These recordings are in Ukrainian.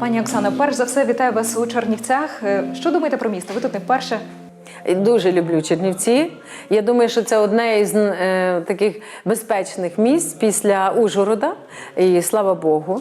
Пані Оксано, перш за все вітаю вас у Чернівцях. Е, Що думаєте про місто? Ви тут не вперше. Дуже люблю Чернівці. Я думаю, що це одне із е, таких безпечних місць після Ужгорода. І слава Богу.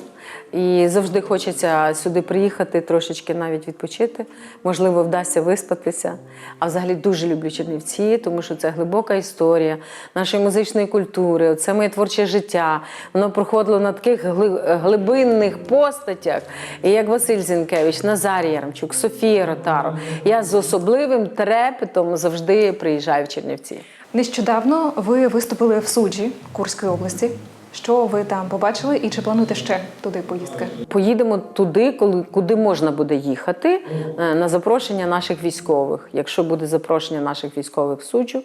І завжди хочеться сюди приїхати, трошечки навіть відпочити. Можливо, вдасться виспатися. А взагалі дуже люблю Чернівці, тому що це глибока історія нашої музичної культури. Це моє творче життя. Воно проходило на таких гли- глибинних постатях, і як Василь Зінкевич, Назарій Яремчук, Софія Ротаро. Я з особливим трепетом завжди приїжджаю в Чернівці. Нещодавно ви виступили в суджі Курської області. Що ви там побачили і чи плануєте ще туди поїздки? Поїдемо туди, коли куди можна буде їхати е, на запрошення наших військових. Якщо буде запрошення наших військових в суджу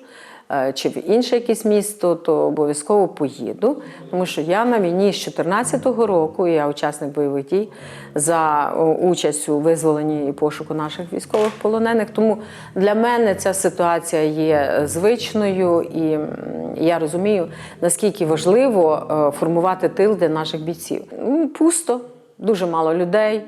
чи в інше якесь місто, то обов'язково поїду. Тому що я на війні з 2014 року, я учасник бойових дій за участь у визволенні і пошуку наших військових полонених. Тому для мене ця ситуація є е, звичною, і я розумію, наскільки важливо е, формувати тил для наших бійців. Ну, Пусто, дуже мало людей.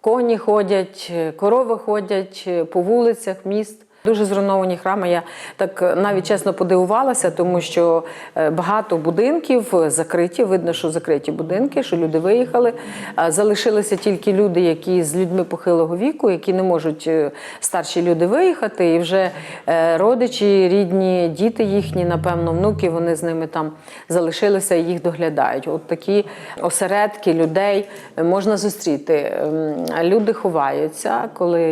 Коні ходять, корови ходять е, по вулицях міст. Дуже зруйновані храми. Я так е, навіть чесно подивувалася, тому що е, багато будинків закриті. Видно, що закриті будинки, що люди виїхали. Залишилися тільки люди, які з людьми похилого віку, які не можуть е, старші люди виїхати. І вже е, родичі, рідні, діти їхні, напевно, внуки, вони з ними там залишилися і їх доглядають. От такі осередки людей можна зустріти. Ем, Люди ховаються, коли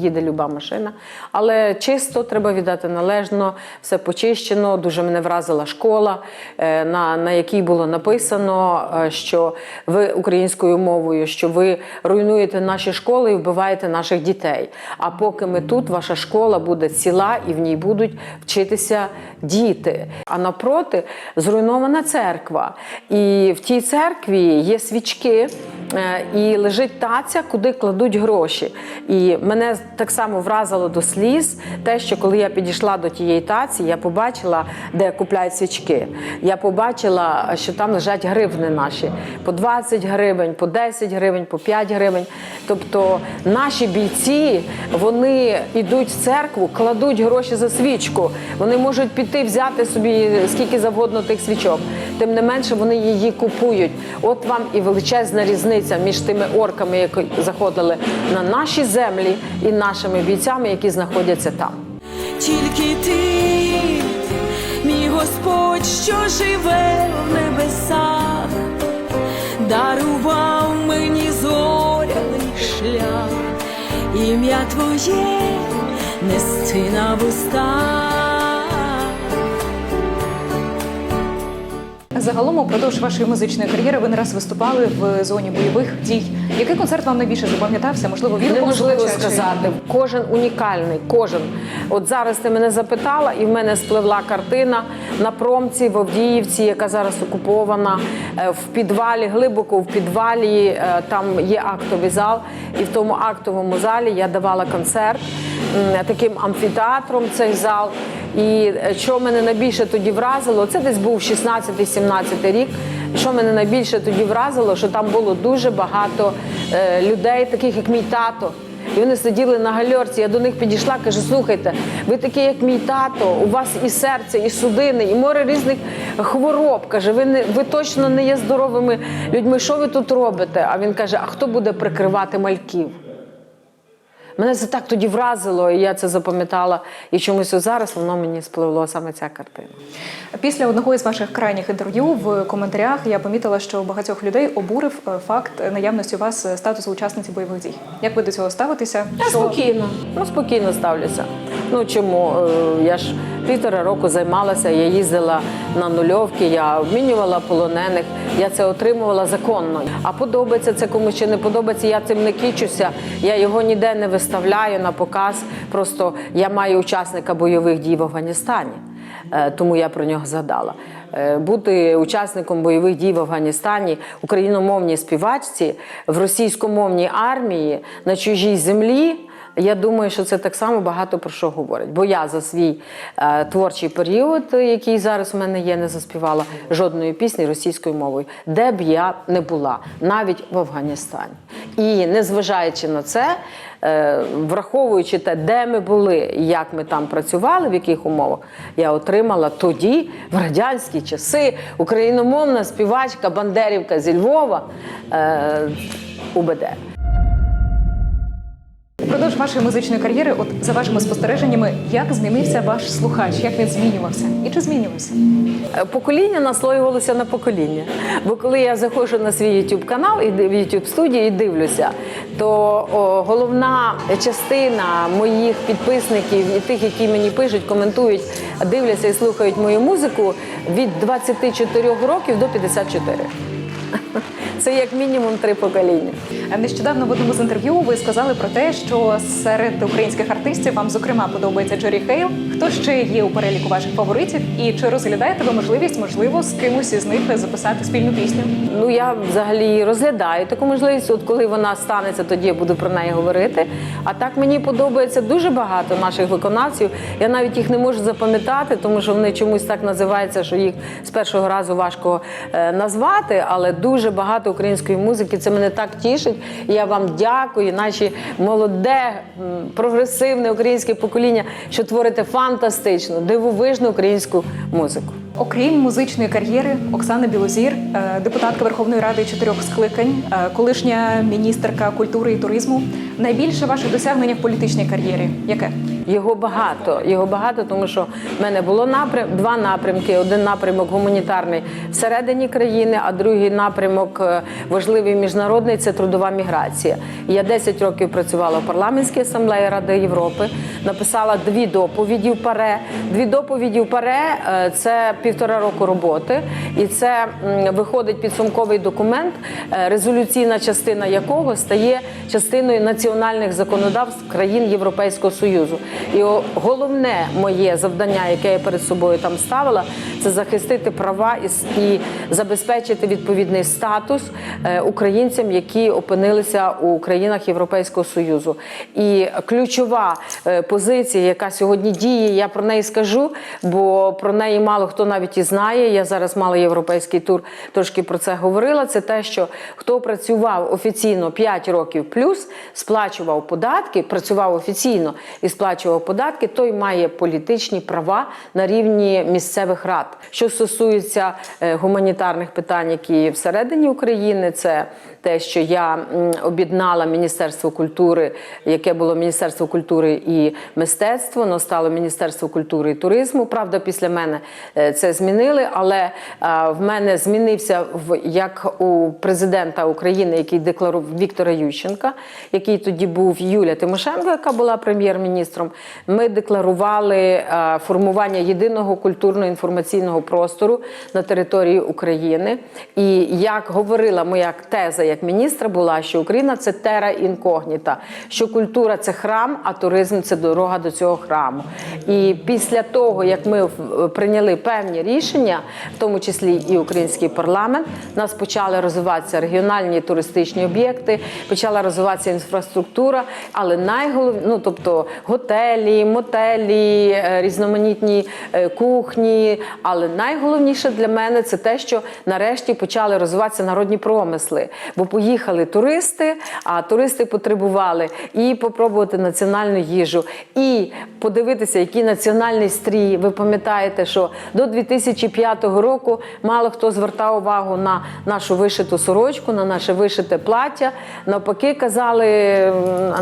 їде люба машина. Але чисто треба віддати належно, все почищено. Дуже мене вразила школа, е, на, на якій було написано, е, що ви українською мовою, що ви руйнуєте наші школи і вбиваєте наших дітей. А поки ми тут, ваша школа буде ціла і в ній будуть вчитися діти. А напроти зруйнована церква. І в тій церкві є свічки. Е, І лежить таця, куди кладуть гроші. І мене так само вразило до сліз те, що коли я підійшла до тієї таці, я побачила, де купляють свічки. Я побачила, що там лежать гривни наші по 20 гривень, по 10 гривень, по 5 гривень. Тобто наші бійці вони йдуть в церкву, кладуть гроші за свічку. Вони можуть піти взяти собі скільки завгодно тих свічок. Тим не менше вони її купують. От вам і величезна різниця між тими орками, які заходили на наші землі, і нашими бійцями, які знаходяться там. Тільки ти, мій Господь, що живе в небесах, дарував мені зоряний шлях, ім'я Твоє нести на вустах. Загалом, упродовж вашої музичної кар'єри ви не раз виступали в зоні бойових дій. Який концерт вам найбільше запам'ятався? Можливо, він Неможливо сказати. Кожен унікальний, кожен. От зараз ти мене запитала, і в мене спливла картина на промці в Авдіївці, яка зараз окупована е, в підвалі, глибоко в підвалі. е, Там є актовий зал, і в тому актовому залі я давала концерт таким амфітеатром цей зал. І е, що мене найбільше тоді вразило, це десь був 16-17 рік. Що мене найбільше тоді вразило, що там було дуже багато е, людей, таких як мій тато. І вони сиділи на гальорці. Я до них підійшла, кажу: слухайте, ви такі, як мій тато, у вас і серце, і судини, і море різних хвороб. Каже, ви не ви точно не є здоровими людьми. Що ви тут робите? А він каже: А хто буде прикривати мальків? Мене це так тоді вразило, і я це запам'ятала. І чомусь зараз воно мені спливло саме ця картина. Після одного із ваших крайніх інтерв'ю в коментарях я помітила, що багатьох людей обурив е, факт наявності у вас е, статусу учасниці бойових дій. Як ви до цього ставитеся? Я спокійно, ну спокійно ставлюся. Ну чому? Е, Я ж півтора року займалася, я їздила на нульовки, я обмінювала полонених, я це отримувала законно. А подобається це комусь чи не подобається, я цим не кічуся, я його ніде не виставляю на показ. Просто я маю учасника бойових дій в Афганістані. Е, Тому я про нього згадала. Е, Бути учасником бойових дій в Афганістані, україномовній співачці в російськомовній армії на чужій землі. Я думаю, що це так само багато про що говорить. Бо я за свій е, творчий період, який зараз у мене є, не заспівала жодної пісні російською мовою, де б я не була, навіть в Афганістані. І незважаючи на це, е, враховуючи те, де ми були, як ми там працювали, в яких умовах, я отримала тоді, в радянські часи, україномовна співачка Бандерівка зі Львова е, УБД. Впродовж вашої музичної кар'єри, от за вашими спостереженнями, як змінився ваш слухач? Як він змінювався? І чи змінювався? Е, Покоління наслоювалося на покоління. Бо коли я заходжу на свій YouTube канал і в YouTube студію і дивлюся, то о, головна частина моїх підписників і тих, які мені пишуть, коментують, дивляться і слухають мою музику від 24 років до 54. Це як мінімум три покоління. Нещодавно в одному з інтерв'ю ви сказали про те, що серед українських артистів вам зокрема подобається Джері Хейл. Хто ще є у переліку ваших фаворитів? І чи розглядаєте ви можливість, можливо, з кимось із них записати спільну пісню? Ну я взагалі розглядаю таку можливість. От коли вона станеться, тоді я буду про неї говорити. А так мені подобається дуже багато наших виконавців. Я навіть їх не можу запам'ятати, тому що вони чомусь так називаються, що їх з першого разу важко е, назвати. Але дуже багато української музики. Це мене так тішить. Я вам дякую, наші молоде, прогресивне українське покоління, що творите фантастичну, дивовижну українську музику. Окрім музичної кар'єри, Оксана Білозір, е, депутатка Верховної Ради чотирьох скликань, е, колишня міністерка культури і туризму. Найбільше ваше досягнення в політичній кар'єрі. Яке? Його багато, його багато, тому що в мене було напрям, два напрямки. Один напрямок гуманітарний всередині країни, а другий напрямок е, важливий міжнародний це трудова міграція. Я 10 років працювала в парламентській асамблеї Ради Європи, написала дві доповіді в ПАРЕ. Дві доповіді в ПАРЕ е, це півтора року роботи, і це виходить підсумковий документ, е, резолюційна частина якого стає частиною національних законодавств країн Європейського Союзу. І головне моє завдання, яке я перед собою там ставила, це захистити права і, забезпечити відповідний статус е, українцям, які опинилися у країнах Європейського Союзу. І ключова е, позиція, яка сьогодні діє, я про неї скажу, бо про неї мало хто навіть і знає. Я зараз мала європейський тур, трошки про це говорила. Це те, що хто працював офіційно 5 років плюс, сплачував податки, працював офіційно і сплачував податки, той має політичні права на рівні місцевих рад. Що стосується е, гуманітарних питань, які всередині України, це те, що я об'єднала Міністерство культури, яке було Міністерство культури і мистецтво, воно стало Міністерство культури і туризму. Правда, після мене е, це змінили, але в мене змінився як у президента України, який декларував Віктора Ющенка, який тоді був Юля Тимошенко, яка була прем'єр-міністром. Ми декларували е, формування єдиного культурно-інформаційного простору на території України. І як говорила моя теза як міністра, була, що Україна це тера інкогніта, що культура це храм, а туризм це дорога до цього храму. І після того, як ми прийняли певні рішення, в тому числі і український парламент, нас почали розвиватися регіональні туристичні об'єкти, почала розвиватися інфраструктура, але найголовніше, ну тобто готелі, мотелі, е, різноманітні е, кухні. Але найголовніше для мене це те, що нарешті почали розвиватися народні промисли. Бо поїхали туристи, а туристи потребували і попробувати національну їжу, і подивитися, який національний стрій. Ви пам'ятаєте, що до 2005 року мало хто звертав увагу на нашу вишиту сорочку, на наше вишите плаття. Навпаки, казали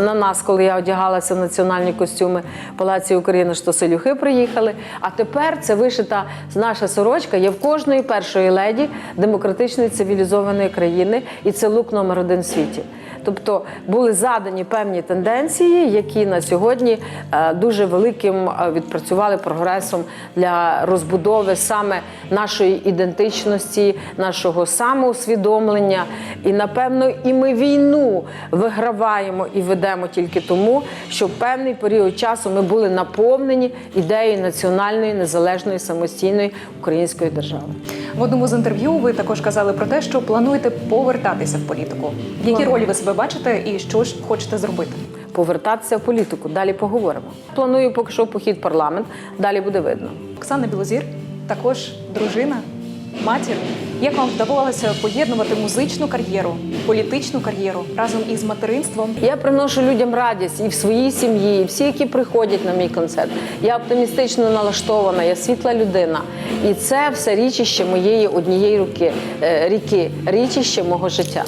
на нас, коли я одягалася в національні костюми Палаці України, що селюхи приїхали. А тепер це вишита наша сорочка є в кожної першої леді демократичної цивілізованої країни, і це лук номер один в світі. Тобто були задані певні тенденції, які на сьогодні е, дуже великим е, відпрацювали прогресом для розбудови саме нашої ідентичності, нашого самоусвідомлення. І напевно, і ми війну виграваємо і ведемо тільки тому, що в певний період часу ми були наповнені ідеєю національної незалежної самостійної української держави. В одному з інтерв'ю ви також казали про те, що плануєте повертатися в політику. В якій ролі ви себе бачите і що ж хочете зробити? Повертатися в політику. Далі поговоримо. Планую поки що похід в парламент. Далі буде видно. Оксана Білозір, також дружина матір. Як вам вдавалося поєднувати музичну кар'єру, політичну кар'єру разом із материнством? Я приношу людям радість і в своїй сім'ї, і всі, які приходять на мій концерт. Я оптимістично налаштована, я світла людина. І це все річище моєї однієї руки, е, ріки, річище мого життя.